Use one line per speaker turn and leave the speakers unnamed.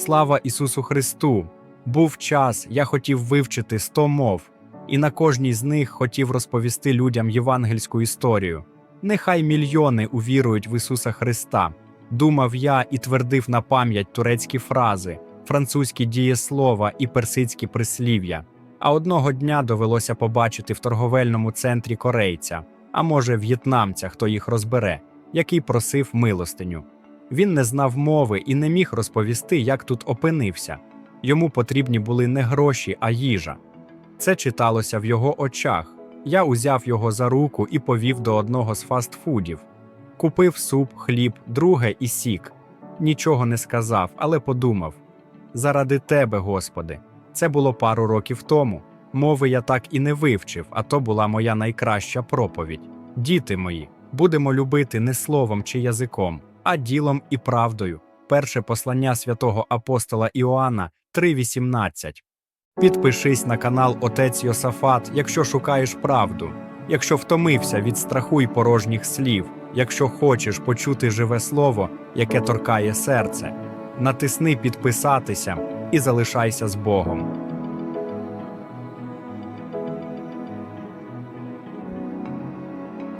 Слава Ісусу Христу! Був час, я хотів вивчити сто мов, і на кожній з них хотів розповісти людям євангельську історію. Нехай мільйони увірують в Ісуса Христа. Думав я і твердив на пам'ять турецькі фрази, французькі дієслова і персидські прислів'я. А одного дня довелося побачити в торговельному центрі корейця, а може, в'єтнамця, хто їх розбере, який просив милостиню. Він не знав мови і не міг розповісти, як тут опинився. Йому потрібні були не гроші, а їжа. Це читалося в його очах. Я узяв його за руку і повів до одного з фастфудів. Купив суп, хліб, друге і сік. Нічого не сказав, але подумав: заради тебе, Господи. Це було пару років тому. Мови я так і не вивчив, а то була моя найкраща проповідь. Діти мої, будемо любити не словом чи язиком, а ділом і правдою. Перше послання святого апостола Іоанна 3.18. Підпишись на канал Отець Йосафат, якщо шукаєш правду, якщо втомився від страху й порожніх слів, якщо хочеш почути живе слово, яке торкає серце. Натисни підписатися і залишайся з Богом.